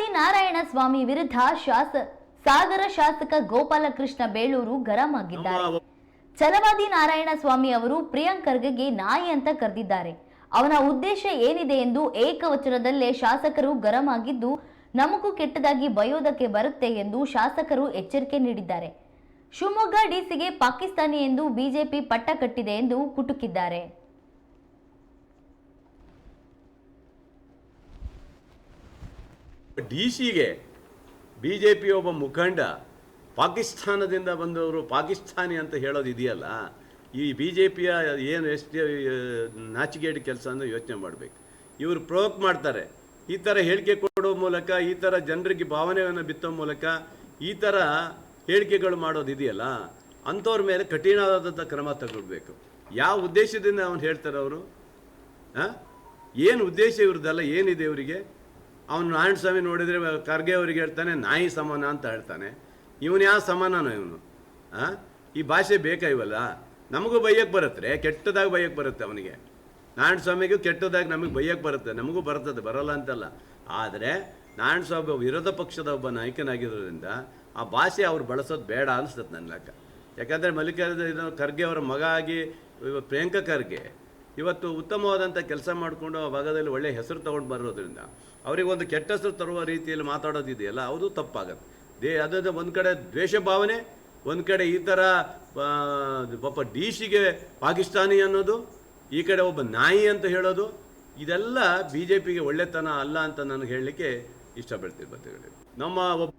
ನಾರಾಯಣ ಸ್ವಾಮಿ ವಿರುದ್ಧ ಶಾಸ, ಸಾಗರ ಶಾಸಕ ಗೋಪಾಲಕೃಷ್ಣ ಬೇಳೂರು ಗರಂ ಆಗಿದ್ದಾರೆ. ಚಲವಾದಿ ನಾರಾಯಣ ಸ್ವಾಮಿ ಅವರು ಪ್ರಿಯಾಂಕ್ ಖರ್ಗೆಗೆ ನಾಯಿ ಅಂತ ಕರೆದಿದ್ದಾರೆ. ಅವನ ಉದ್ದೇಶ ಏನಿದೆ ಎಂದು ಏಕವಚನದಲ್ಲೇ ಶಾಸಕರು ಗರಂ ಆಗಿದ್ದು, ನಮಗೂ ಕೆಟ್ಟದಾಗಿ ಬಯೋದಕ್ಕೆ ಬರುತ್ತೆ ಎಂದು ಶಾಸಕರು ಎಚ್ಚರಿಕೆ ನೀಡಿದ್ದಾರೆ. ಶಿವಮೊಗ್ಗ ಡಿಸಿಗೆ ಪಾಕಿಸ್ತಾನಿ ಎಂದು ಬಿಜೆಪಿ ಪಟ್ಟ ಕಟ್ಟಿದೆ ಎಂದು ಕುಟುಕಿದ್ದಾರೆ. ಡಿ ಸಿಗೆ ಬಿ ಜೆ ಪಿ ಒಬ್ಬ ಮುಖಂಡ ಪಾಕಿಸ್ತಾನದಿಂದ ಬಂದವರು ಪಾಕಿಸ್ತಾನಿ ಅಂತ ಹೇಳೋದು ಇದೆಯಲ್ಲ, ಈ ಬಿ ಜೆ ಪಿಯ ಏನು ಎಷ್ಟು ನಾಚಿಗೇಡಿ ಕೆಲಸ ಅಂತ ಯೋಚನೆ ಮಾಡಬೇಕು. ಇವರು ಪ್ರೋಕ್ ಮಾಡ್ತಾರೆ. ಈ ಥರ ಹೇಳಿಕೆ ಕೊಡೋ ಮೂಲಕ, ಈ ಥರ ಜನರಿಗೆ ಭಾವನೆಯನ್ನು ಬಿತ್ತೋ ಮೂಲಕ, ಈ ಥರ ಹೇಳಿಕೆಗಳು ಮಾಡೋದು ಇದೆಯಲ್ಲ, ಅಂಥವ್ರ ಮೇಲೆ ಕಠಿಣವಾದಂಥ ಕ್ರಮ ತಗೊಳ್ಬೇಕು. ಯಾವ ಉದ್ದೇಶದಿಂದ ಅವನು ಹೇಳ್ತಾರೆ ಅವರು? ಏನು ಉದ್ದೇಶ ಇವ್ರದ್ದಲ್ಲ? ಏನಿದೆ ಇವರಿಗೆ? ಅವನು ನಾರಾಯಣ ಸ್ವಾಮಿ ನೋಡಿದರೆ ಖರ್ಗೆ ಅವರಿಗೆ ಹೇಳ್ತಾನೆ, ನಾಯಿ ಸಮಾನ ಅಂತ ಹೇಳ್ತಾನೆ. ಇವನು ಯಾವ ಸಮಾನನೋ ಇವನು? ಹಾಂ ಈ ಭಾಷೆ ಬೇಕಾ ಇವಲ್ಲ? ನಮಗೂ ಬೈಯಕ್ಕೆ ಬರುತ್ತೆ ಕೆಟ್ಟದಾಗಿ ಬೈಯಕ್ಕೆ ಬರುತ್ತೆ ಅವನಿಗೆ. ನಾರಾಯಣ ಸ್ವಾಮಿಗೂ ಕೆಟ್ಟದಾಗಿ ನಮಗೆ ಬೈಯಕ್ಕೆ ಬರುತ್ತೆ, ನಮಗೂ ಬರ್ತದೆ ಬರಲ್ಲ ಅಂತಲ್ಲ. ಆದರೆ ನಾರಾಯಣ ಸ್ವಾಮಿ ವಿರೋಧ ಪಕ್ಷದ ಒಬ್ಬ ನಾಯಕನಾಗಿರೋದ್ರಿಂದ ಆ ಭಾಷೆ ಅವ್ರು ಬಳಸೋದು ಬೇಡ ಅನಿಸ್ತದೆ ನನ್ನ ಲೆಕ್ಕ. ಯಾಕಂದರೆ ಮಲ್ಲಿಕಾರ್ಜುನ ಖರ್ಗೆ ಅವರ ಮಗ ಆಗಿ ಪ್ರಿಯಾಂಕ ಖರ್ಗೆ ಇವತ್ತು ಉತ್ತಮವಾದಂಥ ಕೆಲಸ ಮಾಡಿಕೊಂಡು ಆ ಭಾಗದಲ್ಲಿ ಒಳ್ಳೆಯ ಹೆಸರು ತೊಗೊಂಡು ಬರೋದ್ರಿಂದ ಅವರಿಗೆ ಒಂದು ಕೆಟ್ಟ ಹೆಸರು ತರುವ ರೀತಿಯಲ್ಲಿ ಮಾತಾಡೋದಿದೆಯಲ್ಲ, ಅದು ತಪ್ಪಾಗುತ್ತೆ. ದೇ ಅದರಿಂದ ಒಂದು ಕಡೆ ದ್ವೇಷ ಭಾವನೆ, ಒಂದು ಕಡೆ ಈ ಥರ ಪಾಪ ಒಬ್ಬ ಡಿ ಸಿಗೆ ಪಾಕಿಸ್ತಾನಿ ಅನ್ನೋದು, ಈ ಕಡೆ ಒಬ್ಬ ನಾಯಿ ಅಂತ ಹೇಳೋದು, ಇದೆಲ್ಲ ಬಿ ಜೆ ಪಿಗೆ ಒಳ್ಳೆತನ ಅಲ್ಲ ಅಂತ ನನಗೆ ಹೇಳಲಿಕ್ಕೆ ಇಷ್ಟಪಡ್ತೀನಿ ಬರ್ತೀವಿ ನಮ್ಮ ಒಬ್ಬ